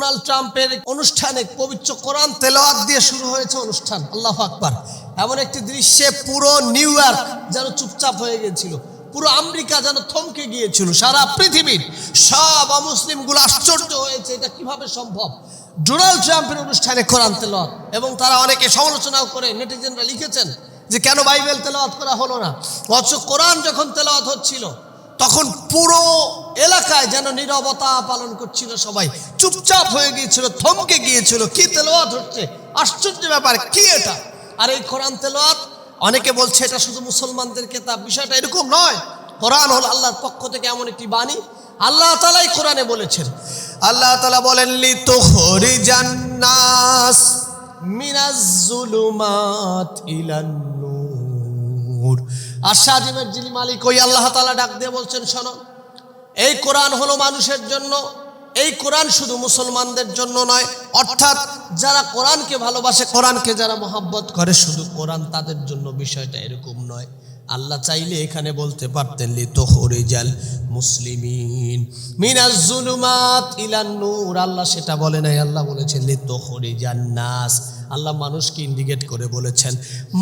Donald ট্রাম্পের অনুষ্ঠানে পবিত্র কোরআন তেলাওয়াত দিয়ে শুরু হয়েছে অনুষ্ঠান। আল্লাহ আকবার। এমন একটি দৃশ্যে পুরো নিউ ইয়র্ক যেন চুপচাপ হয়ে গেছিল পুরো আমেরিকা যেন থমকে গিয়েছিল। সারা পৃথিবীর সব অমুসলিমগুলো আশ্চর্য হয়েছে, এটা কীভাবে সম্ভব? ডোনাল্ড ট্রাম্পের অনুষ্ঠানে কোরআন তেলাওয়াত এবং তারা অনেকে সমালোচনাও করে, নেটিজেনরা লিখেছেন যে কেন বাইবেল তেলাওয়াত করা হলো না? অথচ কোরআন যখন তেলাওয়াত হচ্ছিল তখন পুরো এলাকায় যেন নীরবতা পালন করছিল সবাই। চুপচাপ হয়ে গিয়েছিল, থমকে গিয়েছিল। কি তেলোয়াত হচ্ছে? আশ্চর্য ব্যাপার, কি এটা? আর এই কোরআন তেলোয়াত, অনেকে বলছে এটা শুধু মুসলমানদের কেতাব, বিষয়টা এরকম নয়। কোরআন হল আল্লাহর পক্ষ থেকে এমন একটি বাণী। আল্লাহ তালাই কোরআনে বলেছেন, আল্লাহ তালা বলেন লি তোহরি জান্নাস মিনাজ জুলুমাত নূর আর সাজিমের যিনি মালিক, ওই আল্লাহ তালা ডাক দিয়ে বলছেন, শোনো, এই কোরআন হলো মানুষের জন্য, এই কোরআন শুধু মুসলমানদের জন্য নয়, অর্থাৎ যারা কোরআনকে ভালোবাসে, কোরআনকে যারা মোহাব্বত করে, শুধু কোরআন তাদের জন্য বিষয়টা এরকম নয়। আল্লাহ চাইলে এখানে বলতে পারতেন লি তোহরিজাল মুসলিমিন মিনাজ জুলুমাত ইলান নূর। আল্লাহ সেটা বলে নাই, আল্লাহ বলেছেন লি তোহরিজান নাস। আল্লাহ মানুষকে ইন্ডিকেট করে বলেছেন,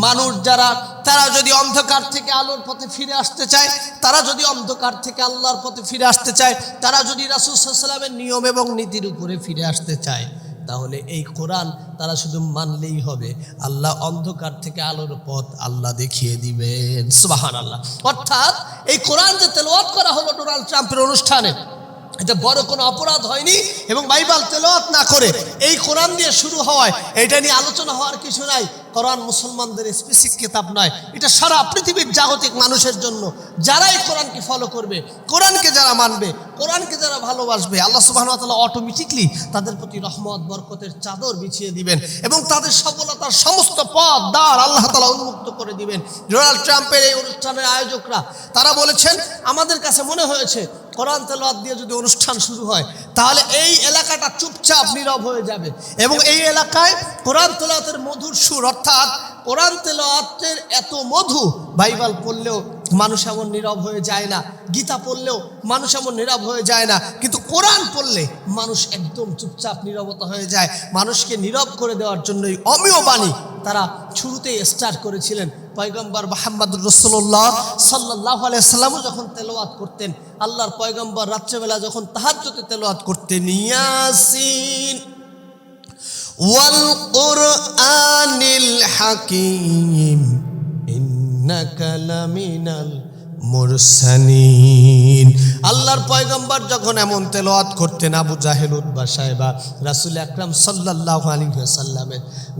মানুষ যারা, তারা যদি অন্ধকার থেকে আলোর পথে ফিরে আসতে চায়, তারা যদি অন্ধকার থেকে আল্লাহর পথে ফিরে আসতে চায়, তারা যদি রাসুসাল্লামের নিয়ম এবং নীতির উপরে ফিরে আসতে চায় তাহলে এই কোরআন তারা শুধু মানলেই হবে। আল্লাহ অন্ধকার থেকে আলোর পথ আল্লাহ দেখিয়ে দিবেন। সুবাহান আল্লাহ অর্থাৎ এই কোরআন যে তেলাওয়াত করা হলো ডোনাল্ড ট্রাম্পের অনুষ্ঠানে, এটা বড় কোনো অপরাধ হয়নি এবং বাইবাল তেলোয়াত না করে এই কোরআন দিয়ে শুরু হওয়ায়, এটা নিয়ে আলোচনা হওয়ার কিছু নাই। কোরআন মুসলমানদের স্পেসিফিক কিতাব নয়। এটা সারা পৃথিবীর জাগতিক মানুষের জন্য। যারাই কোরআনকে ফলো করবে, কোরআনকে যারা মানবে, কোরআনকে যারা ভালোবাসবে, আল্লাহ সুবাহ অটোমেটিকলি তাদের প্রতি রহমত, বরকতের চাদর বিছিয়ে দিবেন এবং তাদের সফলতার সমস্ত পথ, দ্বার আল্লাহ তালা উন্মুক্ত করে দিবেন। ডোনাল্ড ট্রাম্পের এই অনুষ্ঠানের আয়োজকরা, তারা বলেছেন, আমাদের কাছে মনে হয়েছে, কোরআন তেলাওয়াত দিয়ে যদি অনুষ্ঠান শুরু হয়, তাহলে এই এলাকাটা চুপচাপ নীরব হয়ে যাবে এবং এই এলাকায় কোরআন তেলাওয়াতের মধুর সুর কোরআন তেলাওয়াতের এত মধু বাইবেল পড়লেও মানুষ এমন নীরব হয়ে যায় না, গীতা পড়লেও মানুষ এমন নীরব হয়ে যায় না, কিন্তু কোরআন পড়লে মানুষ একদম চুপচাপ নীরবতা হয়ে যায়। মানুষকে নীরব করে দেওয়ার জন্যই অমীয় বাণী তারা শুরুতেই স্টার্ট করেছিলেন। পয়গম্বর মাহমুদুর রসুল্লাহ সাল্লাহ সাল্লামও যখন তেলোয়াত করতেন, আল্লাহর পয়গম্বর রাত্রেবেলা যখন তাহাজ্জতে তেলোয়াত করতেন, ইয়াসিন। ওয়াল কুরআনিল হাকিম, ইন্নাকা লামিনাল আল্লাহর পয়গম্বর যখন এমন তেলাওয়াত করতেন আবু জাহেল উদ্বা সাহেবা, রাসুল আকরাম সাল্লাল্লাহু আলাইহি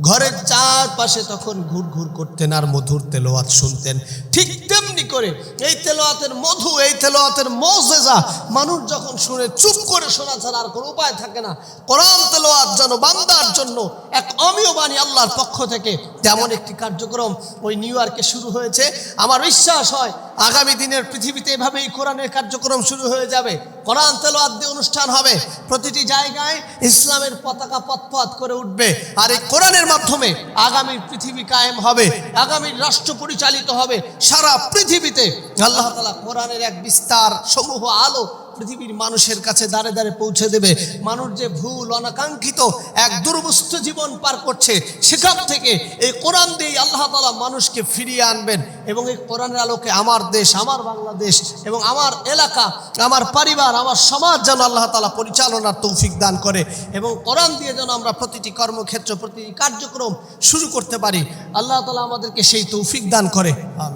ঘরের চারপাশে তখন ঘুর ঘুর করতেন আর মধুর তেলাওয়াত শুনতেন। ঠিক তেমনি করে। এই তেলাওয়াতের মধু, এই তেলাওয়াতের মৌজেজা মানুষ যখন শুনে চুপ করে শোনা ছাড়া আর কোনো উপায় থাকে না। কোরআন তেলাওয়াত যেন বান্দার জন্য এক অমীয় বাণী আল্লাহর পক্ষ থেকে। তেমন একটি কার্যক্রম ওই নিউ ইয়র্কে শুরু হয়েছে। আমার বিশ্বাস হয় আগামী দিনের পৃথিবীতে এভাবেই কোরআনের কার্যক্রম শুরু হয়ে যাবে। কোরআন তেলোয়াত দিয়ে অনুষ্ঠান হবে। প্রতিটি জায়গায় ইসলামের পতাকা পথপথ করে উঠবে। আর এই কোরআনের মাধ্যমে আগামীর পৃথিবী কায়েম হবে। আগামীর রাষ্ট্র পরিচালিত হবে। সারা পৃথিবীতে আল্লাহ তালা কোরআনের এক বিস্তার সমূহ আলো পৃথিবীর মানুষের কাছে দাঁড়ে দাঁড়ে পৌঁছে দেবে মানুষ যে ভুল, অনাকাঙ্ক্ষিত এক দুর্বস্ত জীবন পার করছে, সেখান থেকে এই কোরআন দিয়েই আল্লাহ তালা মানুষকে ফিরিয়ে আনবেন এবং এই কোরআনের আলোকে আমার দেশ, আমার বাংলাদেশ এবং আমার এলাকা, আমার পরিবার, আমার সমাজ যেন আল্লাহ তালা পরিচালনার তৌফিক দান করে এবং কোরআন দিয়ে যেন আমরা প্রতিটি কর্মক্ষেত্র, প্রতিটি কার্যক্রম শুরু করতে পারি আল্লাহ তালা আমাদেরকে সেই তৌফিক দান করে।